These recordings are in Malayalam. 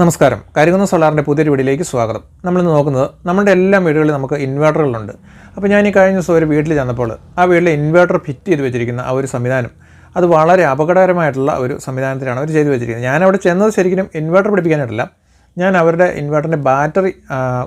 നമസ്കാരം. കരികുന്ന സോളാറിന്റെ പുതിയൊരു വീടിലേക്ക് സ്വാഗതം. നമ്മളിന്ന് നോക്കുന്നത് നമ്മുടെ എല്ലാ വീടുകളിലും നമുക്ക് ഇൻവേർട്ടറുകളുണ്ട്. അപ്പോൾ ഞാൻ ഈ കഴിഞ്ഞ ദിവസം ഒരു വീട്ടിൽ ചെന്നപ്പോൾ ആ വീട്ടിൽ ഇൻവേർട്ടർ ഫിറ്റ് ചെയ്ത് വെച്ചിരിക്കുന്ന ആ ഒരു സംവിധാനം അത് വളരെ അപകടകരമായിട്ടുള്ള ഒരു സംവിധാനത്തിലാണ് അവർ ചെയ്തു വെച്ചിരിക്കുന്നത്. ഞാൻ അവിടെ ചെന്നത് ശരിക്കും ഇൻവേർട്ടർ പിടിപ്പിക്കാനായിട്ടല്ല. ഞാൻ അവരുടെ ഇൻവേർട്ടറിന്റെ ബാറ്ററി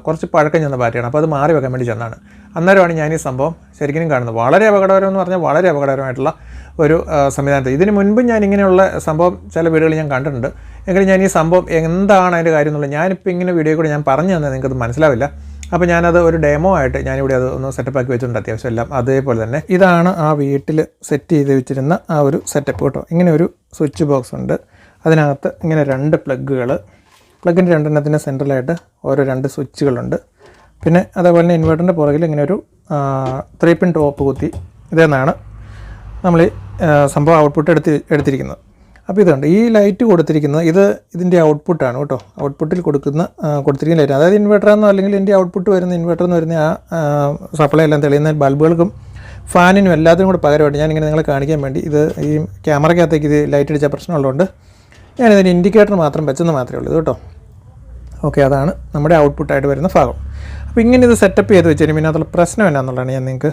കുറച്ച് പഴക്കം ചെന്ന ബാറ്ററിയാണ്. അപ്പോൾ അത് മാറി വെക്കാൻ വേണ്ടി ചെന്നതാണ്. അന്നേരമാണ് ഞാൻ ഈ സംഭവം ശരിക്കും കാണുന്നത്. വളരെ അപകടകരം എന്ന് പറഞ്ഞാൽ വളരെ അപകടകരമായിട്ടുള്ള ഒരു സംവിധാനത്തിൽ സംവിധാനത്തെ. ഇതിന് മുൻപ് ഞാൻ ഇങ്ങനെയുള്ള സംഭവം ചില വീടുകളിൽ ഞാൻ കണ്ടിട്ടുണ്ട്. എങ്കിലും ഞാൻ ഈ സംഭവം എന്താണ് അതിന്റെ കാര്യം എന്നുള്ളത് ഞാനിപ്പോൾ ഇങ്ങനെ വീഡിയോ കൂടി ഞാൻ പറഞ്ഞു തന്നെ നിങ്ങൾക്കത് മനസ്സിലാവില്ല. അപ്പോൾ ഞാനത് ഒരു ഡെമോ ആയിട്ട് ഞാനിവിടെ അത് ഒന്ന് സെറ്റപ്പ് ആക്കി വെച്ചിട്ടുണ്ട് അത്യാവശ്യം എല്ലാം അതേപോലെ തന്നെ. ഇതാണ് ആ വീട്ടിൽ സെറ്റ് ചെയ്ത് വെച്ചിരുന്ന ആ ഒരു സെറ്റപ്പ് കേട്ടോ. ഇങ്ങനെ ഒരു സ്വിച്ച് ബോക്സ് ഉണ്ട്. അതിനകത്ത് ഇങ്ങനെ രണ്ട് പ്ലഗുകൾ പ്ലഗിന്റെ രണ്ടെണ്ണത്തിന്റെ സെൻട്രലായിട്ട് ഓരോ രണ്ട് സ്വിച്ചുകളുണ്ട് പിന്നെ അതേപോലെ തന്നെ ഇൻവേർട്ടറിന്റെ പുറകിൽ ഇങ്ങനെ ഒരു ത്രീ പിൻ ടോപ്പ് കുത്തി ഇതെന്നാണ് നമ്മൾ സംഭവം ഔട്ട്പുട്ട് എടുത്ത് എടുത്തിരിക്കുന്നത്. അപ്പോൾ ഇതുണ്ട്. ഈ ലൈറ്റ് കൊടുത്തിരിക്കുന്നത് ഇത് ഇതിന്റെ ഔട്ട്പുട്ടാണ് കേട്ടോ. ഔട്ട്പുട്ടിൽ കൊടുക്കുന്ന കൊടുത്തിരിക്കുന്ന ലൈറ്റ് അതായത് ഇൻവേർട്ടറാണെന്നോ അല്ലെങ്കിൽ ഇതിന്റെ ഔട്ട്പുട്ട് വരുന്ന ഇൻവെർട്ടർ എന്ന് വരുന്ന ആ സപ്ലൈ എല്ലാം തെളിയുന്ന ബൾബുകൾക്കും ഫാനിനും എല്ലാത്തിനും കൂടെ പകരമായിട്ട് ഞാനിങ്ങനെ നിങ്ങളെ കാണിക്കാൻ വേണ്ടി ഇത് ഈ ക്യാമറയ്ക്കകത്തേക്ക് ഇത് ലൈറ്റ് അടിച്ച പ്രശ്നമുള്ളതുകൊണ്ട് ഞാനിതിന്റെ ഇൻഡിക്കേറ്റർ മാത്രം വെച്ചെന്ന് മാത്രമേ ഉള്ളൂ കേട്ടോ. ഓക്കെ അതാണ് നമ്മുടെ ഔട്ട്പുട്ടായിട്ട് വരുന്ന ഭാഗം. അപ്പോൾ ഇങ്ങനെ ഇത് സെറ്റപ്പ് ചെയ്ത് വെച്ചാൽ പിന്നെ അതുള്ള പ്രശ്നം എന്നാന്നുള്ളതാണ് ഞാൻ നിങ്ങൾക്ക്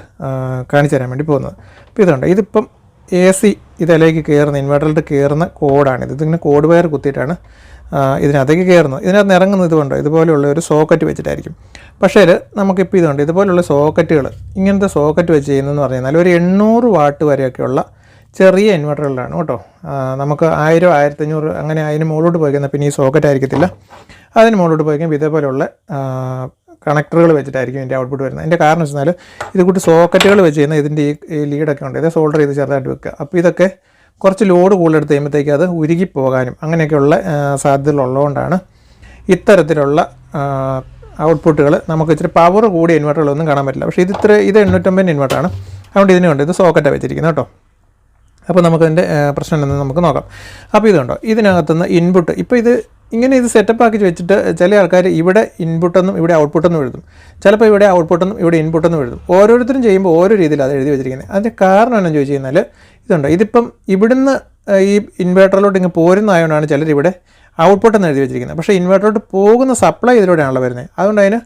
കാണിച്ചു തരാൻ വേണ്ടി പോകുന്നത്. അപ്പോൾ ഇതുണ്ട് ഇതിപ്പം എ സി ഇതിലേക്ക് കയറുന്ന ഇൻവെർട്ടറിൽ കയറുന്ന കോഡാണിത്. ഇതിങ്ങനെ കോഡ് വയർ കുത്തിയിട്ടാണ് ഇതിനകത്തേക്ക് കയറുന്നത് ഇതിനകത്ത് ഇറങ്ങുന്നത് ഇതുകൊണ്ട് ഇതുപോലെയുള്ള ഒരു സോക്കറ്റ് വെച്ചിട്ടായിരിക്കും. പക്ഷേ നമുക്കിപ്പോൾ ഇതുണ്ട് ഇതുപോലെയുള്ള സോക്കറ്റുകൾ ഇങ്ങനത്തെ സോക്കറ്റ് വെച്ച് ചെയ്യുന്നതെന്ന് പറഞ്ഞാൽ ഒരു എണ്ണൂറ് വാട്ട് വരെയൊക്കെയുള്ള ചെറിയ ഇൻവെർട്ടറുകളാണ് കേട്ടോ. നമുക്ക് ആയിരം ആയിരത്തഞ്ഞൂറ് അങ്ങനെ അതിന് മുകളിലോട്ട് പോയി കഴിഞ്ഞാൽ പിന്നെ ഈ സോക്കറ്റ് ആയിരിക്കത്തില്ല. അതിന് മുകളിലോട്ട് പോയി കഴിയുമ്പോൾ ഇതേപോലെയുള്ള കണക്ടറുകൾ വെച്ചിട്ടായിരിക്കും ഇതിന്റെ ഔട്ട്പുട്ട് വരുന്നത്. അതിന്റെ കാരണം വെച്ചാൽ ഇത് കൂട്ടി സോക്കറ്റുകൾ വെച്ച് കഴിഞ്ഞാൽ ഇതിന്റെ ഈ ലീഡൊക്കെ ഉണ്ട്. ഇത് സോൾഡർ ചെയ്ത് ചെറുതായിട്ട് വെക്കുക. അപ്പോൾ ഇതൊക്കെ കുറച്ച് ലോഡ് കൂടുതലെടുത്ത് കഴിയുമ്പോഴത്തേക്ക് അത് ഉരുകി പോകാനും അങ്ങനെയൊക്കെയുള്ള സാധ്യതകളുള്ളതുകൊണ്ടാണ് ഇത്തരത്തിലുള്ള ഔട്ട്പുട്ടുകൾ നമുക്ക് ഇച്ചിരി പവർ കൂടിയ ഇൻവെർട്ടറുകളൊന്നും കാണാൻ പറ്റില്ല. പക്ഷേ ഇത് ഇത്ര ഇത് എണ്ണൂറ്റമ്പതിന്റെ ഇൻവെർട്ടറാണ് അതുകൊണ്ട് ഇതിനുണ്ട് ഇത് സോക്കറ്റ് വെച്ചിരിക്കുന്നത് കേട്ടോ. അപ്പോൾ നമുക്കതിന്റെ പ്രശ്നം എന്താണെന്ന് നമുക്ക് നോക്കാം. അപ്പോൾ ഇതുണ്ടോ? ഇതിനകത്തുനിന്ന് ഇൻപുട്ട് ഇപ്പോൾ ഇത് ഇങ്ങനെ ഇത് സെറ്റപ്പ് ആക്കി വെച്ചിട്ട് ചില ആൾക്കാർ ഇവിടെ ഇൻപുട്ടെന്നും ഇവിടെ ഔട്ട്പുട്ടെന്നും എഴുതും. ചിലപ്പോൾ ഇവിടെ ഔട്ട്പുട്ടെന്നും ഇവിടെ ഇൻപുട്ടെന്നും എഴുതും. ഓരോരുത്തരും ചെയ്യുമ്പോൾ ഓരോ രീതിയിലാണ് അത് എഴുതി വെച്ചിരിക്കുന്നത്. അതിന്റെ കാരണം എന്താണെന്ന് ചോദിച്ചു കഴിഞ്ഞാൽ ഇതുണ്ട്. ഇതിപ്പം ഇവിടുന്ന് ഈ ഇൻവേർട്ടറിലോട്ട് ഇങ്ങ് പോരുന്നതായതുകൊണ്ടാണ് ചിലർ ഇവിടെ ഔട്ട്പുട്ട് എഴുതി വെച്ചിരിക്കുന്നത്. പക്ഷേ ഇൻവേർട്ടറിലോട്ട് പോകുന്ന സപ്ലൈ ഇതിലൂടെയാണല്ലോ വരുന്നത്. അതുകൊണ്ട് അതിന്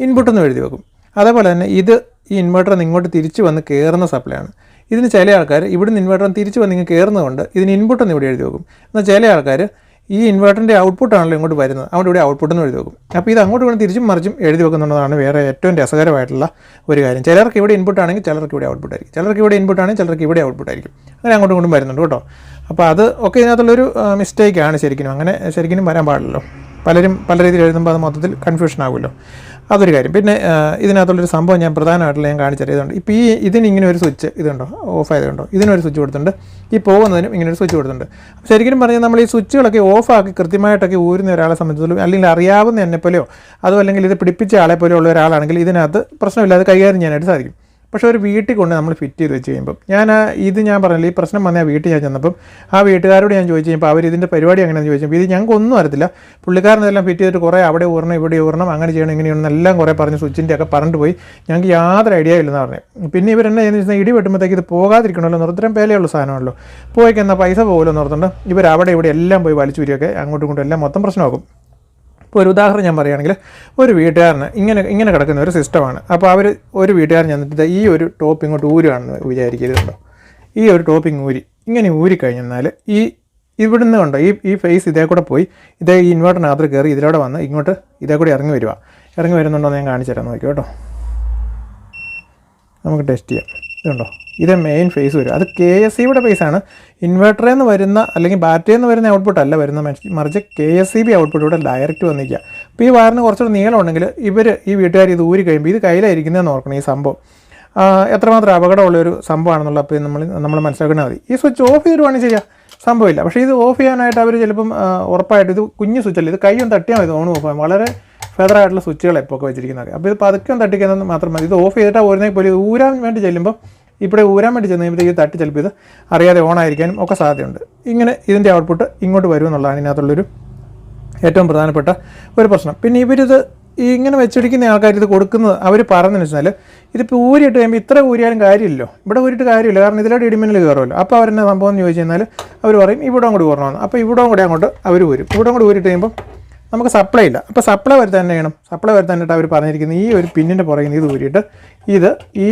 ഇൻപുട്ടെന്ന് എഴുതി വെക്കും. അതേപോലെ തന്നെ ഇത് ഈ ഇൻവേർട്ടർ ഇങ്ങോട്ട് തിരിച്ചു വന്ന് കയറുന്ന സപ്ലൈ ആണ്. ഇതിന് ചില ആൾക്കാർ ഇവിടുന്ന് ഇൻവേർട്ടർ തിരിച്ച് വന്ന് ഇങ്ങ് കയറുന്നതുകൊണ്ട് ഇതിന് ഇൻപുട്ടെന്ന് ഇവിടെ എഴുതി വെക്കും. എന്നാൽ ചില ആൾക്കാർ ഈ ഇൻവെർട്ടറിന്റെ ഔട്ട്പുട്ടാണല്ലോ ഇങ്ങോട്ട് വരുന്നത്. അതുകൊണ്ട് ഇവിടെ ഔട്ട്പുട്ട് എന്ന് എഴുതി വെക്കും. അപ്പോൾ ഇത് അങ്ങോട്ട് വേണം തിരിച്ചും മറിച്ചും എഴുതി വെക്കുന്നുള്ളതാണ് വേറെ ഏറ്റവും രസകരമായിട്ടുള്ള ഒരു കാര്യം. ചിലർക്ക് ഇവിടെ ഇൻപുട്ട് ആണെങ്കിൽ ചിലർക്ക് ഇവിടെ ഔട്ട്പുട്ട് ആയിരിക്കും. ചിലർക്ക് ഇവിടെ ഇൻപുട്ട് ആണെങ്കിൽ ചിലർക്ക് ഇവിടെ ഔട്ട്പുട്ട് ആയിരിക്കും. അങ്ങനെ അങ്ങോട്ടും ഇങ്ങോട്ടും വരുന്നുണ്ട് കേട്ടോ. അപ്പോൾ അത് ഒക്കെ ഇതിനകത്തുള്ളൊരു മിസ്റ്റേക്കാണ് ശരിക്കും. അങ്ങനെ ശരിക്കും വരാൻ പാടില്ലല്ലോ. പലരും പല രീതിയിൽ എഴുതുമ്പോൾ അത് മൊത്തത്തിൽ കൺഫ്യൂഷൻ ആകുമല്ലോ. അതൊരു കാര്യം. പിന്നെ ഇതിനകത്തുള്ളൊരു സംഭവം ഞാൻ പ്രധാനമായിട്ടുള്ള ഞാൻ കാണിച്ചത് ഇതുണ്ട്. ഇപ്പോൾ ഈ ഇതിന് ഇങ്ങനെ ഒരു സ്വിച്ച് ഇതുണ്ടോ? ഓഫ് ആയതുണ്ടോ ഇതിനൊരു സ്വിച്ച് കൊടുത്തിട്ടുണ്ട്. ഈ പോകുന്നതിനും ഇങ്ങനെ ഒരു സ്വിച്ച് കൊടുത്തിട്ടുണ്ട്. ശരിക്കും പറഞ്ഞാൽ നമ്മൾ ഈ സ്വിച്ചുകളൊക്കെ ഓഫാക്കി കൃത്യമായിട്ടൊക്കെ ഊരുന്ന ഒരാളെ സംബന്ധിച്ചിടത്തോളം അല്ലെങ്കിൽ അറിയാവുന്ന എന്നെ പോലെയോ അതോ അല്ലെങ്കിൽ ഇത് പിടിപ്പിച്ച ആളെ ഉള്ള ഒരാളാണെങ്കിൽ ഇതിനകത്ത് പ്രശ്നമില്ലാതെ കൈകാര്യം ചെയ്യാനായിട്ട് സാധിക്കും. പക്ഷേ ഒരു വീട്ടിൽ കൊണ്ട് നമ്മൾ ഫിറ്റ് ചെയ്ത് വെച്ച് കഴിയുമ്പം ഞാൻ ഇത് ഞാൻ പറഞ്ഞില്ല ഈ പ്രശ്നം വന്ന ആ വീട്ടിൽ ഞാൻ ചെന്നപ്പം ആ വീട്ടുകാരോട് ഞാൻ ചോദിച്ചു കഴിഞ്ഞപ്പോൾ അവർ ഇതിന്റെ പരിപാടി എങ്ങനെയാണെന്ന് ചോദിച്ചപ്പോൾ ഇത് ഞങ്ങൾക്ക് ഒന്നും അറിയത്തില്ല. പുള്ളിക്കാരനെല്ലാം ഫിറ്റ് ചെയ്തിട്ട് കുറേ അവിടെ ഊരണം ഇവിടെ ഊരണം അങ്ങനെ ചെയ്യണം ഇങ്ങനെയാണ് എല്ലാം കുറേ പറഞ്ഞ് സ്വിച്ചിന്റെ ഒക്കെ പറഞ്ഞിട്ട് പോയി. ഞങ്ങൾക്ക് യാതൊരു ഐഡിയ ഇല്ലെന്ന് പറഞ്ഞു. പിന്നെ ഇവരെന്നെ ചെയ്യുന്നത് വെച്ചാൽ ഇടി വെട്ടുമ്പോഴത്തേക്ക് ഇത് പോകാതിരിക്കണമല്ലോ നിർത്തരം പേലെയുള്ള സാധനമല്ലോ സാധനമാണല്ലോ. പോയി പൈസ പോകുമല്ലോ നിർത്തുന്നുണ്ട് ഇവർ അവിടെ ഇവിടെ എല്ലാം പോയി വലിച്ചൂരിയൊക്കെ അങ്ങോട്ടും ഇങ്ങോട്ടും എല്ലാം മൊത്തം പ്രശ്നമാക്കും. ഇപ്പോൾ ഒരു ഉദാഹരണം ഞാൻ പറയുകയാണെങ്കിൽ ഒരു വീട്ടുകാരന് ഇങ്ങനെ ഇങ്ങനെ കിടക്കുന്ന ഒരു സിസ്റ്റമാണ്. അപ്പോൾ അവർ ഒരു വീട്ടുകാരൻ ചെന്നിട്ട് ഈ ഒരു ടോപ്പ് ഇങ്ങോട്ട് ഊരുകയാണെന്ന് വിചാരിക്കരുതുണ്ടോ? ഈ ഒരു ടോപ്പിംഗ് ഊരി. ഇങ്ങനെ ഊരി കഴിഞ്ഞാൽ ഈ ഇവിടുന്ന് കണ്ടോ ഈ ഈ ഫേസ് ഇതേ കൂടെ പോയി ഇതേ ഈ ഇൻവേർട്ടറിനകത്ത് കയറി ഇതിലൂടെ വന്ന് ഇങ്ങോട്ട് ഇതേ കൂടെ ഇറങ്ങി വരിക ഇറങ്ങി വരുന്നുണ്ടോ എന്ന് ഞാൻ കാണിച്ചു തരാം. നോക്കി കേട്ടോ. നമുക്ക് ടെസ്റ്റ് ചെയ്യാം. ഇതുണ്ടോ? ഇത് മെയിൻ ഫേസ് വരും. അത് കെ എസ് സിയുടെ ഫേസാണ് ഇൻവെർട്ടറിൽ നിന്ന് വരുന്ന അല്ലെങ്കിൽ ബാറ്ററിയിൽ നിന്ന് വരുന്ന ഔട്ട്പുട്ട് അല്ല വരുന്ന മറിച്ച് K S C B output ഇവിടെ ഡയറക്റ്റ് വന്നിരിക്കുക അപ്പോൾ ഈ വയറിന് കുറച്ചുകൂടി നീളം ഉണ്ടെങ്കിൽ ഇവർ ഈ വീട്ടുകാർ ഇത് ഊരി കഴിയുമ്പോൾ ഇത് കയ്യിലായിരിക്കുന്നതെന്ന് ഓർക്കണം ഈ സംഭവം. എത്രമാത്രം അപകടമുള്ളൊരു സംഭവമാണെന്നുള്ള അപ്പോൾ നമ്മൾ നമ്മൾ മനസ്സിലാക്കേണ്ടത് മതി. ഈ സ്വിച്ച് ഓഫ് ചെയ്തിടുവാണെങ്കിൽ ചെയ്യാം. സംഭവമില്ല. പക്ഷേ ഇത് ഓഫ് ചെയ്യാനായിട്ട് അവർ ചിലപ്പം ഉറപ്പായിട്ട് ഇത് കുഞ്ഞു സ്വിച്ചല്ല ഇത് കൈ ഒന്ന് തട്ടിയാൽ മതി ഓൺ ഓഫ് ആകും ഫെദറായിട്ടുള്ള സ്വിച്ചുകൾ ഇപ്പോൾ ഒക്കെ വെച്ചിരിക്കുന്നത്. അപ്പോൾ ഇത് പതുക്കെ തട്ടിക്കുന്നത് മാത്രം മതി. ഇത് ഓഫ് ചെയ്തിട്ട് ഓരുന്നതിൽ പോലും ഊരാൻ വേണ്ടി ചെല്ലുമ്പോൾ ഇവിടെ ഊരാൻ വേണ്ടി ചെന്ന് ഈ തട്ടി ചിലപ്പോൾ ഇത് അറിയാതെ ഓൺ ആയിരിക്കാനും ഒക്കെ സാധ്യതയുണ്ട്. ഇങ്ങനെ ഇതിന്റെ ഔട്ട്പുട്ട് ഇങ്ങോട്ട് വരുമെന്നുള്ളതാണ് ഇതിനകത്തുള്ളൊരു ഏറ്റവും പ്രധാനപ്പെട്ട ഒരു പ്രശ്നം. പിന്നെ ഇവരിത് ഇങ്ങനെ വെച്ചിരിക്കുന്ന ആൾക്കാർ ഇത് കൊടുക്കുന്നത് അവർ പറഞ്ഞതെന്ന് വെച്ചാൽ ഇതിപ്പോൾ ഊരിയിട്ട് കഴിയുമ്പോൾ ഇത്ര ഊരിയാലും കാര്യമില്ലല്ലോ. ഇവിടെ ഊരിയിട്ട് കാര്യമില്ല. കാരണം ഇതിലോട്ട് ഇടിമിന്നൽ കയറുമല്ലോ. അപ്പോൾ അവരെന്നെ സംഭവം എന്ന് ചോദിച്ചു കഴിഞ്ഞാൽ അവർ പറയും ഇവിടെ കൂടി ഊരണമെന്ന് അപ്പോൾ ഇവിടെ കൂടി അങ്ങോട്ട് അവർ ഊരും. ഇവിടെ കൂടി ഊരിട്ട് കഴിയുമ്പോൾ നമുക്ക് സപ്ലൈ ഇല്ല. അപ്പോൾ സപ്ലൈ വരുത്താൻ തന്നെ വേണം. സപ്ലൈ വരുത്താനായിട്ട് അവർ പറഞ്ഞിരിക്കുന്നത് ഈ ഒരു പിന്നിന്റെ പുറകിൽ ഇത് ഊരിയിട്ട് ഇത് ഈ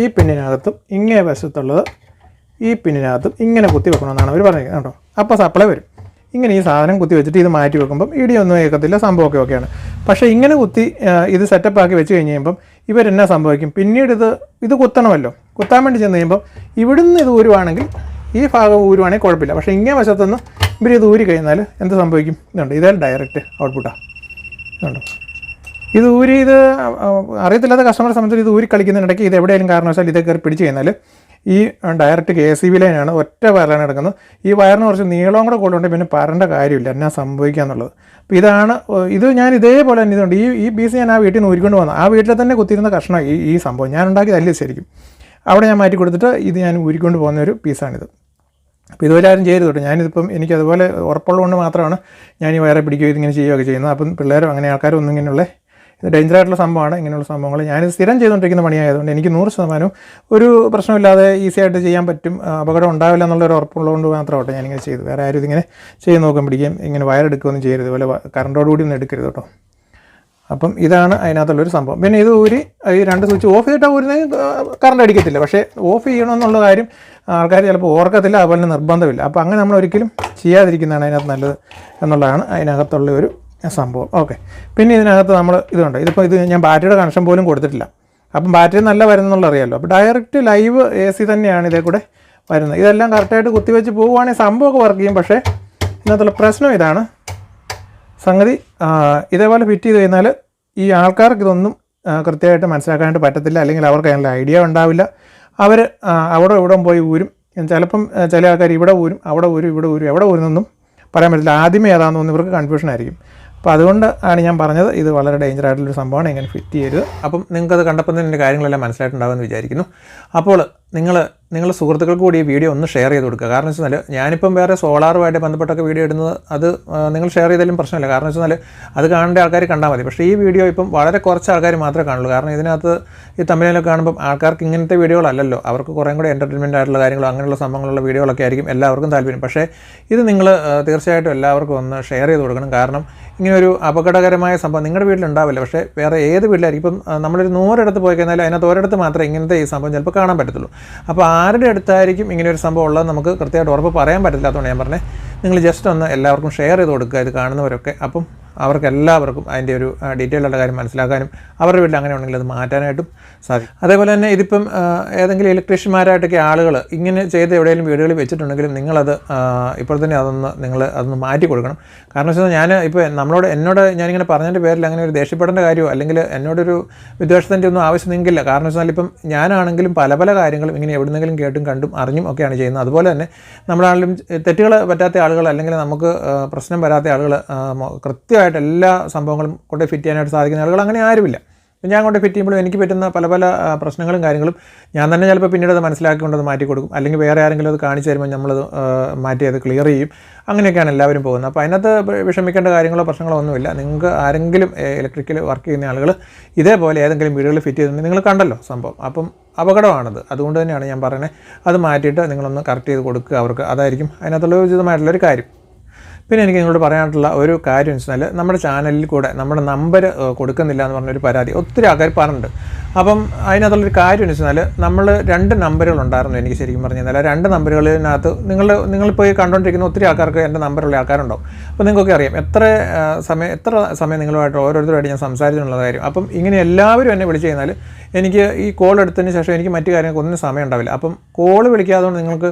ഈ പിന്നിനകത്തും ഇങ്ങേ വശത്തുള്ളത് ഈ പിന്നിനകത്തും ഇങ്ങനെ കുത്തി വെക്കണമെന്നാണ് അവർ പറഞ്ഞിരിക്കുന്നത് കേട്ടോ. അപ്പോൾ സപ്ലൈ വരും. ഇങ്ങനെ ഈ സാധനം കുത്തി വെച്ചിട്ട് ഇത് മാറ്റി വെക്കുമ്പം ഇടിയൊന്നും ഏക്കത്തില്ല സംഭവമൊക്കെ ഒക്കെയാണ്. പക്ഷേ ഇങ്ങനെ കുത്തി ഇത് സെറ്റപ്പ് ആക്കി വെച്ച് കഴിഞ്ഞ് കഴിയുമ്പം ഇവരെന്നാ സംഭവിക്കും? പിന്നീട് ഇത് ഇത് കുത്തണമല്ലോ. കുത്താൻ വേണ്ടി ചെന്ന് കഴിയുമ്പം ഇവിടുന്ന് ഇത് ഊരുവാണെങ്കിൽ ഈ ഭാഗം ഊരുവാണെങ്കിൽ കുഴപ്പമില്ല. പക്ഷേ ഇങ്ങനെ വശത്തുനിന്ന് ഇവർ ഇത് ഊരി കഴിഞ്ഞാൽ എന്ത് സംഭവിക്കും? ഇതുണ്ട്. ഇതാണ് ഡയറക്റ്റ് ഔട്ട്പുട്ടാണ് ഇതുണ്ട്. ഇത് ഊരി ഇത് അറിയത്തില്ലാത്ത കസ്റ്റമറെ സംബന്ധിച്ച് ഇത് ഊരി കളിക്കുന്നതിനിടയ്ക്ക് ഇത് എവിടെയെങ്കിലും കാരണവശാൽ ഇതേ കയറി പിടിച്ച് കഴിഞ്ഞാൽ ഈ ഡയറക്റ്റ് കെ സി ബി ലൈനാണ് ഒറ്റ വയറിലാണ് കിടക്കുന്നത് ഈ വയറിന് കുറച്ച് നീളവും കൂടെ കൂടുതലുണ്ട് പിന്നെ പറയേണ്ട കാര്യമില്ല. എന്നാ സംഭവിക്കുക എന്നുള്ളത്. അപ്പോൾ ഇതാണ് ഇത് ഞാൻ ഇതേപോലെ തന്നെ ഇതുണ്ട്. ഈ ഈ പീസ് ഞാൻ ആ വീട്ടിൽ നിന്ന് ഊരിക്കൊണ്ട് വന്നു ആ വീട്ടിൽ തന്നെ കുത്തിയിരുന്ന കഷ്ണം ഈ ഈ സംഭവം. ഞാൻ അല്ലേ ശരിക്കും. അവിടെ ഞാൻ മാറ്റി കൊടുത്തിട്ട് ഇത് ഞാൻ ഊരിക്കൊണ്ട് പോകുന്ന ഒരു പീസാണിത് അപ്പോൾ ഇതുവരെ ആരും ചെയ്യരുത് കേട്ടോ. ഞാനിതിപ്പം എനിക്ക് അതുപോലെ ഉറപ്പുള്ളതുകൊണ്ട് മാത്രമാണ് ഞാൻ ഈ വയറെ പിടിക്കുകയോ ഇതിങ്ങനെ ചെയ്യുകയൊക്കെ ചെയ്യുന്നത്. അപ്പം പിള്ളേരും അങ്ങനെ ആൾക്കാരും ഒന്നും ഇങ്ങനെയുള്ള ഇത് ഡേഞ്ചർ ആയിട്ടുള്ള സംഭവമാണ് ഇങ്ങനെയുള്ള സംഭവങ്ങൾ. ഞാനിത് സ്ഥിരം ചെയ്തുകൊണ്ടിരിക്കുന്ന പണിയായതുകൊണ്ട് എനിക്ക് നൂറ് ശതമാനവും ഒരു പ്രശ്നമില്ലാതെ ഈസി ആയിട്ട് ചെയ്യാൻ പറ്റും. അപകടം ഉണ്ടാവില്ല എന്നുള്ളൊരു ഉറപ്പുള്ളതുകൊണ്ട് മാത്രമാവട്ടെ ഞാനിങ്ങനെ ചെയ്തു വേറെ ആരും ഇതിങ്ങനെ ചെയ്ത് നോക്കാൻ പിടിക്കുകയും ഇങ്ങനെ വയറെടുക്കുകയൊന്നും ചെയ്യരുത്. ഇതുപോലെ വ- കറണ്ടോടുകൂടി ഒന്നും എടുക്കരുത് കേട്ടോ. അപ്പം ഇതാണ് അതിനകത്തുള്ളൊരു സംഭവം. പിന്നെ ഇത് ഊരി ഈ രണ്ട് സ്വിച്ച് ഓഫ് ചെയ്തിട്ട് ഊരുന്നെങ്കിൽ കറണ്ട് അടിക്കത്തില്ല. പക്ഷേ ഓഫ് ചെയ്യണമെന്നുള്ള കാര്യം ആൾക്കാർ ചിലപ്പോൾ ഓർക്കത്തില്ല അതുപോലെ തന്നെ നിർബന്ധമില്ല. അപ്പോൾ അങ്ങനെ നമ്മൾ ഒരിക്കലും ചെയ്യാതിരിക്കുന്നതാണ് അതിനകത്ത് നല്ലത് എന്നുള്ളതാണ് അതിനകത്തുള്ള ഒരു സംഭവം. ഓക്കെ. പിന്നെ ഇതിനകത്ത് നമ്മൾ ഇതുണ്ട്. ഇതിപ്പോൾ ഇത് ഞാൻ ബാറ്ററിയുടെ കണക്ഷൻ പോലും കൊടുത്തിട്ടില്ല. അപ്പം ബാറ്ററി നല്ല വരുന്നുള്ള അറിയാമല്ലോ അപ്പോൾ ഡയറക്റ്റ് ലൈവ് എ സി തന്നെയാണ് ഇതേ കൂടെ വരുന്നത്. ഇതെല്ലാം കറക്റ്റായിട്ട് കുത്തിവെച്ച് പോവുകയാണെങ്കിൽ സംഭവമൊക്കെ വർക്ക് ചെയ്യും. പക്ഷേ ഇതിനകത്തുള്ള പ്രശ്നം ഇതാണ്. സംഗതി ഇതേപോലെ ഫിറ്റ് ചെയ്ത് കഴിഞ്ഞാൽ ഈ ആൾക്കാർക്ക് ഇതൊന്നും കൃത്യമായിട്ട് മനസ്സിലാക്കാനായിട്ട് പറ്റത്തില്ല. അല്ലെങ്കിൽ അവർക്ക് അതിനുള്ള ഐഡിയ ഉണ്ടാവില്ല. അവർ അവിടെ ഇവിടെ പോയി ഊരും. ചിലപ്പം ചില ആൾക്കാർ ഇവിടെ ഊരും അവിടെ ഊരും ഇവിടെ ഊരും എവിടെ ഊരുന്നൊന്നും പറയാൻ പറ്റില്ല ആദ്യമേ ഏതാണെന്നൊന്നും ഇവർക്ക് കൺഫ്യൂഷൻ ആയിരിക്കും. അപ്പോൾ അതുകൊണ്ട് ആണ് ഞാൻ പറഞ്ഞത് ഇത് വളരെ ഡേഞ്ചർ ആയിട്ടുള്ളൊരു സംഭവമാണ് എങ്ങനെ ഫിറ്റ് ചെയ്യരുത്. അപ്പം നിങ്ങൾക്കത് കണ്ടപ്പോൾ തന്നെ എന്റെ കാര്യങ്ങളെല്ലാം മനസ്സിലായിട്ടുണ്ടാകുമെന്ന് വിചാരിക്കുന്നു. അപ്പോൾ നിങ്ങൾ നിങ്ങളുടെ സുഹൃത്തുക്കൾക്ക് കൂടി ഈ വീഡിയോ ഒന്ന് ഷെയർ ചെയ്ത് കൊടുക്കുക. കാരണം വെച്ചാൽ ഞാനിപ്പം വേറെ സോളാറുമായിട്ട് ബന്ധപ്പെട്ടൊക്കെ വീഡിയോ ഇടുന്നത് അത് നിങ്ങൾ ഷെയർ ചെയ്താലും പ്രശ്നമില്ല. കാരണം വെച്ചാൽ അത് കാണേണ്ട ആൾക്കാർ കണ്ടാൽ മതി. പക്ഷേ ഈ വീഡിയോ ഇപ്പം വളരെ കുറച്ച് ആൾക്കാർ മാത്രമേ കാണുള്ളൂ. കാരണം ഇതിനകത്ത് ഈ തമിഴിലൊക്കെ കാണുമ്പോൾ ആൾക്കാർക്ക് ഇങ്ങനത്തെ വീഡിയോകളല്ലല്ലോ അവർക്ക് കുറേ കൂടെ എന്റർടൈൻമെന്റ് ആയിട്ടുള്ള കാര്യങ്ങളോ അങ്ങനെയുള്ള സംഭവങ്ങളുള്ള വീഡിയോകളൊക്കെ ആയിരിക്കും എല്ലാവർക്കും താല്പര്യം. പക്ഷേ ഇത് നിങ്ങൾ തീർച്ചയായിട്ടും എല്ലാവർക്കും ഒന്ന് ഷെയർ ചെയ്ത് കൊടുക്കണം. കാരണം ഇങ്ങനെ ഒരു അപകടകരമായ സംഭവം നിങ്ങളുടെ വീട്ടിലുണ്ടാവില്ല. പക്ഷേ വേറെ ഏത് വീട്ടിലായിരിക്കും? ഇപ്പം നമ്മളൊരു നൂറിടത്ത് പോയി കഴിഞ്ഞാൽ അതിനകത്ത് ഒരിടത്ത് മാത്രമേ ഇങ്ങനത്തെ ഈ സംഭവം ചിലപ്പോൾ കാണാൻ പറ്റത്തുള്ളൂ. അപ്പോൾ ആരുടെ അടുത്തായിരിക്കും ഇങ്ങനെ ഒരു സംഭവം ഉള്ളത് നമുക്ക് കൃത്യമായിട്ട് ഉറപ്പ് പറയാൻ പറ്റത്തില്ലാത്തതുകൊണ്ട് ഞാൻ പറഞ്ഞത്. നിങ്ങൾ ജസ്റ്റ് ഒന്ന് എല്ലാവർക്കും ഷെയർ ചെയ്ത് കൊടുക്കുക. ഇത് കാണുന്നവരൊക്കെ അപ്പം അവർക്ക് എല്ലാവർക്കും അതിന്റെ ഒരു ഡീറ്റെയിൽ ആയിട്ടുള്ള കാര്യം മനസ്സിലാക്കാനും അവരുടെ വീട്ടിൽ അങ്ങനെ ഉണ്ടെങ്കിൽ അത് മാറ്റാനായിട്ടും സാധിക്കും. അതേപോലെ തന്നെ ഇതിപ്പം ഏതെങ്കിലും ഇലക്ട്രീഷ്യന്മാരായിട്ടൊക്കെ ആളുകൾ ഇങ്ങനെ ചെയ്ത് എവിടെയെങ്കിലും വീടുകളിൽ വെച്ചിട്ടുണ്ടെങ്കിലും നിങ്ങളത് ഇപ്പോൾ തന്നെ അതൊന്ന് നിങ്ങൾ അതൊന്ന് മാറ്റി കൊടുക്കണം. കാരണം വെച്ചാൽ ഞാൻ ഇപ്പോൾ നമ്മളോട് എന്നോട് ഞാനിങ്ങനെ പറഞ്ഞതിന്റെ പേരിൽ അങ്ങനെ ഒരു ദേഷ്യപ്പെടേണ്ട കാര്യമോ അല്ലെങ്കിൽ എന്നോടൊരു വിദ്വേഷത്തിന്റെ ഒന്നും ആവശ്യം നിങ്ങൾക്കില്ല കാരണം വെച്ചാൽ ഇപ്പം ഞാനാണെങ്കിലും പല പല കാര്യങ്ങളും ഇങ്ങനെ എവിടുന്നെങ്കിലും കേട്ടും കണ്ടും അറിഞ്ഞും ഒക്കെയാണ് ചെയ്യുന്നത്. അതുപോലെ തന്നെ നമ്മളാണെങ്കിലും തെറ്റുകൾ പറ്റാത്ത ആളുകൾ അല്ലെങ്കിൽ നമുക്ക് പ്രശ്നം വരാത്ത ആളുകൾ കൃത്യമായിട്ട് എല്ലാ സംഭവങ്ങളും കൊണ്ട് ഫിറ്റ് ചെയ്യാനായിട്ട് സാധിക്കുന്ന ആളുകൾ അങ്ങനെ ആരുമില്ല. ഞാൻ കൊണ്ട് ഫിറ്റ് ചെയ്യുമ്പോൾ എനിക്ക് പറ്റുന്ന പല പല പ്രശ്നങ്ങളും കാര്യങ്ങളും ഞാൻ തന്നെ ചിലപ്പോൾ പിന്നീട് അത് മനസ്സിലാക്കിക്കൊണ്ട് അത് മാറ്റി കൊടുക്കും. അല്ലെങ്കിൽ വേറെ ആരെങ്കിലും അത് കാണിച്ചു തരുമ്പോൾ നമ്മളത് മാറ്റി അത് ക്ലിയർ ചെയ്യും. അങ്ങനെയൊക്കെയാണ് എല്ലാവരും പോകുന്നത്. അപ്പോൾ അതിനകത്ത് വിഷമിക്കേണ്ട കാര്യങ്ങളോ പ്രശ്നങ്ങളോ ഒന്നുമില്ല. നിങ്ങൾക്ക് ആരെങ്കിലും ഇലക്ട്രിക്കൽ വർക്ക് ചെയ്യുന്ന ആളുകൾ ഇതേപോലെ ഏതെങ്കിലും വീടുകളിൽ ഫിറ്റ് ചെയ്തിട്ടുണ്ടെങ്കിൽ നിങ്ങൾ കണ്ടല്ലോ സംഭവം. അപ്പം അപകടമാണത്. അതുകൊണ്ട് തന്നെയാണ് ഞാൻ പറയുന്നത്. അത് മാറ്റിയിട്ട് നിങ്ങളൊന്ന് കറക്റ്റ് ചെയ്ത് കൊടുക്കുക അവർക്ക്. അതായിരിക്കും അതിനകത്തുള്ള ഉചിതമായിട്ടുള്ളൊരു കാര്യം. പിന്നെ എനിക്ക് നിങ്ങളോട് പറയാനുള്ള ഒരു കാര്യം എന്ന് വെച്ചാൽ നമ്മുടെ ചാനലിൽ കൂടെ നമ്മുടെ നമ്പർ കൊടുക്കുന്നില്ല എന്ന് പറഞ്ഞൊരു പരാതി ഒത്തിരി ആൾക്കാർ പറഞ്ഞിട്ടുണ്ട്. അപ്പം അതിനകത്തുള്ളൊരു കാര്യം എന്ന് വെച്ചാൽ നമ്മൾ രണ്ട് നമ്പറുകൾ ഉണ്ടായിരുന്നു എനിക്ക് ശരിക്കും പറഞ്ഞു കഴിഞ്ഞാൽ രണ്ട് നമ്പറുകളിനകത്ത് നിങ്ങൾ നിങ്ങൾ ഈ കണ്ടുകൊണ്ടിരിക്കുന്ന ഒത്തിരി ആൾക്കാർക്ക് എന്റെ നമ്പറുള്ള ആൾക്കാരുണ്ടാവും. അപ്പോൾ നിങ്ങൾക്കൊക്കെ അറിയാം എത്ര സമയം എത്ര സമയം നിങ്ങളുമായിട്ട് ഓരോരുത്തരുമായിട്ട് ഞാൻ സംസാരിച്ചിട്ടുള്ള കാര്യം. അപ്പം ഇങ്ങനെ എല്ലാവരും എന്നെ വിളിച്ചു കഴിഞ്ഞാൽ എനിക്ക് ഈ കോൾ എടുത്തതിന് ശേഷം എനിക്ക് മറ്റു കാര്യങ്ങൾക്കൊന്നും സമയം ഉണ്ടാവില്ല. അപ്പം കോൾ വിളിക്കാതുകൊണ്ട് നിങ്ങൾക്ക്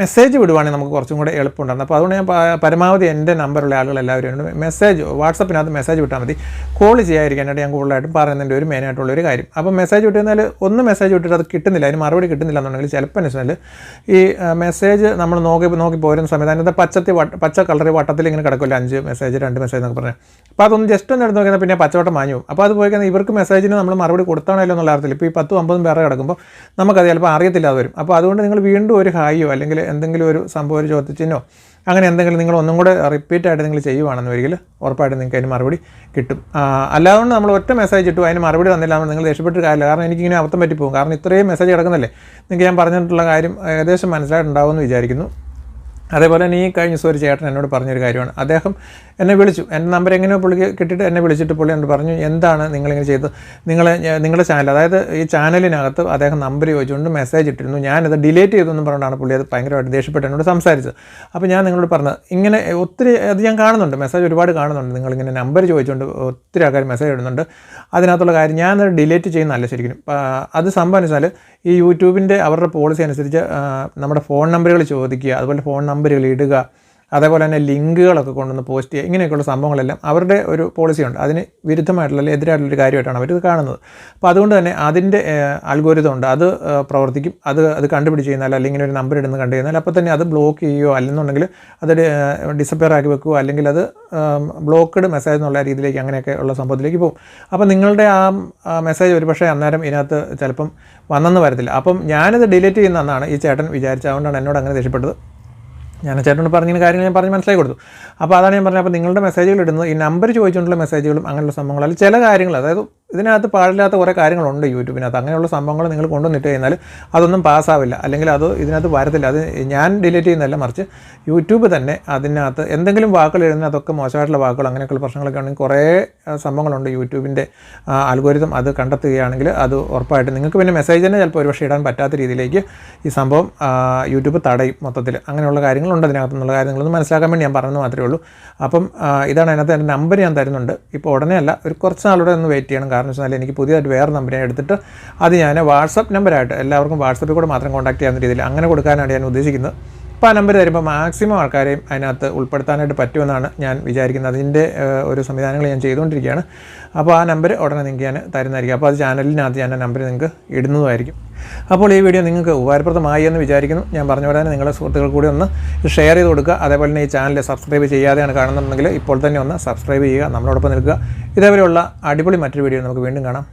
മെസ്സേജ് വിടുവാണെങ്കിൽ നമുക്ക് കുറച്ചും കൂടെ എളുപ്പമുണ്ടായിരുന്നു. അപ്പോൾ അതുകൊണ്ട് ഞാൻ പരമാവധി എന്റെ നമ്പറുള്ള ആളുകൾ എല്ലാവരും മെസ്സേജ് വാട്സപ്പിനകത്ത് മെസ്സേജ് വിട്ടാൽ മതി. കോൾ ചെയ്യാതിരിക്കാനായിട്ട് ഞാൻ കൂടുതലായിട്ടും പറയുന്നതിന്റെ ഒരു മെയിനായിട്ടുള്ള ഒരു കാര്യം. അപ്പം മെസ്സേജ് വിട്ടിരുന്നാൽ ഒന്ന് മെസ്സേജ് വിട്ടിട്ട് അത് കിട്ടുന്നില്ല. അതിന് മറുപടി കിട്ടുന്നില്ല എന്നുണ്ടെങ്കിൽ ചിലപ്പോൾ വെച്ചാൽ ഈ മെസ്സേജ് നമ്മൾ നോക്കി നോക്കി പോരുന്ന സമയത്ത് അതിന്റെ പച്ചത്തി പച്ച കളർ വട്ടത്തിൽ ഇങ്ങനെ കിടക്കില്ല അഞ്ച് മെസ്സേജ് രണ്ട് മെസ്സേജ് എന്നൊക്കെ പറഞ്ഞാൽ അപ്പോൾ അതൊന്ന് ജസ്റ്റ് ഒന്ന് എടുത്ത് നോക്കിയാൽ പിന്നെ പച്ചവട്ടം മാഞ്ഞു അപ്പോൾ അത് പോയി കഴിഞ്ഞാൽ ഇവർക്ക് മെസ്സേജിന് നമ്മൾ മറുപടി കൊടുത്താണല്ലോ അർത്ഥത്തിൽ ഇപ്പോൾ ഈ പത്തും അമ്പതും പേരെ കിടക്കുമ്പോൾ നമുക്കത് ചിലപ്പോൾ അറിയത്തില്ലാതെ വരും. അപ്പോൾ അതുകൊണ്ട് നിങ്ങൾ വീണ്ടും ഒരു ഹായോ അല്ലെങ്കിൽ എന്തെങ്കിലും ഒരു സംഭവം ഒരു ചോദ്യച്ചിഹ്നോ അങ്ങനെ എന്തെങ്കിലും നിങ്ങൾ ഒന്നും കൂടെ റിപ്പീറ്റായിട്ട് നിങ്ങൾ ചെയ്യുവാണെന്ന് ഒരിക്കൽ ഉറപ്പായിട്ടും നിങ്ങൾക്ക് അതിന് മറുപടി കിട്ടും. അല്ലാതെ നമ്മൾ ഒറ്റ മെസ്സേജ് ഇട്ടു അതിന് മറുപടി തന്നില്ല നിങ്ങൾ ദേഷ്യപ്പെട്ട് കാര്യമില്ല. കാരണം എനിക്കിങ്ങനെ അബദ്ധം പറ്റിപ്പോകും. കാരണം ഇത്രയും മെസ്സേജ് കിടക്കുന്നല്ലേ? നിങ്ങൾക്ക് ഞാൻ പറഞ്ഞിട്ടുള്ള കാര്യം ഏകദേശം മനസ്സിലായിട്ടുണ്ടാവുമെന്ന് വിചാരിക്കുന്നു. അതേപോലെ തന്നെ ഈ കഴിഞ്ഞ ദിവസം ഒരു ചേട്ടൻ എന്നോട് പറഞ്ഞൊരു കാര്യമാണ്. അദ്ദേഹം എന്നെ വിളിച്ചു. എന്റെ നമ്പർ എങ്ങനെയോ പുള്ളിക്ക് കിട്ടിയിട്ട് എന്നെ വിളിച്ചിട്ട് പുള്ളി എന്നോട് പറഞ്ഞു എന്താണ് നിങ്ങളിങ്ങനെ ചെയ്തത്? നിങ്ങളെ നിങ്ങളുടെ ചാനൽ അതായത് ഈ ചാനലിനകത്ത് അദ്ദേഹം നമ്പർ ചോദിച്ചുകൊണ്ട് മെസ്സേജ് ഇട്ടിരുന്നു. ഞാനത് ഡിലേറ്റ് എന്ന് പറഞ്ഞുകൊണ്ടാണ് പുള്ളി അത് ഭയങ്കരമായിട്ട് ദേഷ്യപ്പെട്ട് എന്നോട് സംസാരിച്ചത്. അപ്പോൾ ഞാൻ നിങ്ങളോട് പറഞ്ഞത് ഇങ്ങനെ ഒത്തിരി അത് ഞാൻ കാണുന്നുണ്ട്. മെസ്സേജ് ഒരുപാട് കാണുന്നുണ്ട്. നിങ്ങളിങ്ങനെ നമ്പർ ചോദിച്ചുകൊണ്ട് ഒത്തിരി ആൾക്കാർ മെസ്സേജ് ഇടുന്നുണ്ട്. അതിനകത്തുള്ള കാര്യം ഞാനത് ഡിലേറ്റ് ചെയ്യുന്നതല്ല ശരിക്കും. അത് സംഭവം വെച്ചാൽ ഈ യൂട്യൂബിന്റെ അവരുടെ പോളിസി അനുസരിച്ച് നമ്മുടെ ഫോൺ നമ്പറുകൾ ചോദിക്കുക അതുപോലെ ഫോൺ നമ്പറുകൾ ഇടുക അതേപോലെ തന്നെ ലിങ്കുകളൊക്കെ കൊണ്ടുവന്ന് പോസ്റ്റ് ചെയ്യുക ഇങ്ങനെയൊക്കെയുള്ള സംഭവങ്ങളെല്ലാം അവരുടെ ഒരു പോളിസിയുണ്ട് അതിന് വിരുദ്ധമായിട്ടുള്ള അല്ലെങ്കിൽ എതിരായിട്ടുള്ളൊരു കാര്യമായിട്ടാണ് അവർ കാണുന്നത്. അപ്പോൾ അതുകൊണ്ട് തന്നെ അതിന്റെ അൽഗോരിതം ഉണ്ട്. അത് പ്രവർത്തിക്കും. അത് അത് കണ്ടുപിടിച്ച് കഴിഞ്ഞാൽ അല്ലെങ്കിൽ ഒരു നമ്പർ ഇടുന്ന കണ്ടു കഴിഞ്ഞാൽ അപ്പോൾ തന്നെ അത് ബ്ലോക്ക് ചെയ്യുകയോ അല്ലെന്നുണ്ടെങ്കിൽ അത് ഡിസപ്പിയർ ആക്കി വെക്കുകയോ അല്ലെങ്കിൽ അത് ബ്ലോക്ക്ഡ് മെസ്സേജ് എന്നുള്ള രീതിയിലേക്ക് അങ്ങനെയൊക്കെ ഉള്ള സംഭവത്തിലേക്ക് പോകും. അപ്പോൾ നിങ്ങളുടെ ആ മെസ്സേജ് ഒരു പക്ഷേ അന്നേരം ഇതിനകത്ത് ചിലപ്പം വന്നെന്ന് വരത്തില്ല. അപ്പം ഞാനത് ഡിലീറ്റ് ചെയ്യുന്നതെന്നാണ് ഈ ചേട്ടൻ വിചാരിച്ചത്. അതുകൊണ്ടാണ് എന്നോട് അങ്ങനെ ദേഷ്യപ്പെട്ടത്. ഞാൻ ചേട്ടനോട് പറഞ്ഞ കാര്യങ്ങൾ ഞാൻ പറഞ്ഞ് മനസ്സിലാക്കി കൊടുത്തു. അപ്പോൾ അതാണ് ഞാൻ പറഞ്ഞത്. അപ്പോൾ നിങ്ങളുടെ മെസ്സേജുകൾ ഇടുന്നത് ഈ നമ്പർ ചോദിച്ചുകൊണ്ടുള്ള മെസ്സേജുകളും അങ്ങനെയുള്ള സംഭവങ്ങൾ അല്ലെങ്കിൽ ചില കാര്യങ്ങൾ അതായത് ഇതിനകത്ത് പാടില്ലാത്ത കുറേ കാര്യങ്ങളുണ്ട് യൂട്യൂബിനകത്ത്. അങ്ങനെയുള്ള സംഭവങ്ങൾ നിങ്ങൾ കൊണ്ടുവന്നിട്ട് കഴിഞ്ഞാൽ അതൊന്നും പാസ്സാവില്ല. അല്ലെങ്കിൽ അത് ഇതിനകത്ത് വരത്തില്ല. അത് ഞാൻ ഡിലീറ്റ് ചെയ്യുന്നതല്ല മറിച്ച് യൂട്യൂബ് തന്നെ അതിനകത്ത് എന്തെങ്കിലും വാക്കുകൾ എഴുതുന്ന അതൊക്കെ മോശമായിട്ടുള്ള വാക്കുകൾ അങ്ങനെയൊക്കെയുള്ള പ്രശ്നങ്ങളൊക്കെ ഉണ്ടെങ്കിൽ കുറേ സംഭവങ്ങളുണ്ട് യൂട്യൂബിന്റെ അൽഗോരിതം അത് കണ്ടെത്തുകയാണെങ്കിൽ അത് ഉറപ്പായിട്ട് നിങ്ങൾക്ക് പിന്നെ മെസ്സേജ് തന്നെ ചിലപ്പോൾ ഒരുപക്ഷെ ഇടാൻ പറ്റാത്ത രീതിയിലേക്ക് ഈ സംഭവം യൂട്യൂബ് തടയും മൊത്തത്തിൽ. അങ്ങനെയുള്ള കാര്യങ്ങളുണ്ട് അതിനകത്ത് എന്നുള്ള കാര്യങ്ങളൊന്നും മനസ്സിലാക്കാൻ വേണ്ടി ഞാൻ പറഞ്ഞത് മാത്രമേ ഉള്ളൂ. അപ്പം ഇതാണ് അതിനകത്ത് എന്റെ നമ്പർ ഞാൻ തരുന്നുണ്ട്. ഇപ്പോൾ ഉടനെയല്ല ഒരു കുറച്ച് നാളുടെ ഒന്ന് വെയിറ്റ് ചെയ്യണം. കാരണം വെച്ചാൽ എനിക്ക് പുതിയതായിട്ട് വേറെ നമ്പർ ഞാൻ എടുത്തിട്ട് അത് ഞാൻ വാട്സപ്പ് നമ്പറായിട്ട് എല്ലാവർക്കും വാട്സപ്പിൽ കൂടെ മാത്രം കോൺടാക്ട് ചെയ്യാവുന്ന രീതിയിൽ അങ്ങനെ കൊടുക്കാനാണ് ഞാൻ ഉദ്ദേശിക്കുന്നത്. അപ്പോൾ ആ നമ്പർ തരുമ്പോൾ മാക്സിമം ആൾക്കാരെയും അതിനകത്ത് ഉൾപ്പെടുത്താനായിട്ട് പറ്റുമെന്നാണ് ഞാൻ വിചാരിക്കുന്നത്. അതിന്റെ ഒരു സംവിധാനങ്ങൾ ഞാൻ ചെയ്തുകൊണ്ടിരിക്കുകയാണ്. അപ്പോൾ ആ നമ്പർ ഉടനെ നിങ്ങൾക്ക് ഞാൻ തരുന്നതായിരിക്കും. അപ്പോൾ അത് ചാനലിനകത്ത് ഞാൻ ആ നമ്പർ നിങ്ങൾക്ക് ഇടുന്നതായിരിക്കും അപ്പോൾ ഈ വീഡിയോ നിങ്ങൾക്ക് ഉപകാരപ്രദമായി എന്ന് വിചാരിക്കുന്നു. ഞാൻ പറഞ്ഞ പോലെ തന്നെ നിങ്ങളുടെ സുഹൃത്തുക്കൾ കൂടി ഒന്ന് ഷെയർ ചെയ്ത് കൊടുക്കുക. അതേപോലെ തന്നെ ഈ ചാനൽ സബ്സ്ക്രൈബ് ചെയ്യാതെയാണ് കാണുന്നുണ്ടെങ്കിൽ ഇപ്പോൾ തന്നെ ഒന്ന് സബ്സ്ക്രൈബ് ചെയ്യുക നമ്മളോടൊപ്പം നിൽക്കുക. ഇതേപോലെയുള്ള അടിപൊളി മറ്റൊരു വീഡിയോ നമുക്ക് വീണ്ടും കാണാം.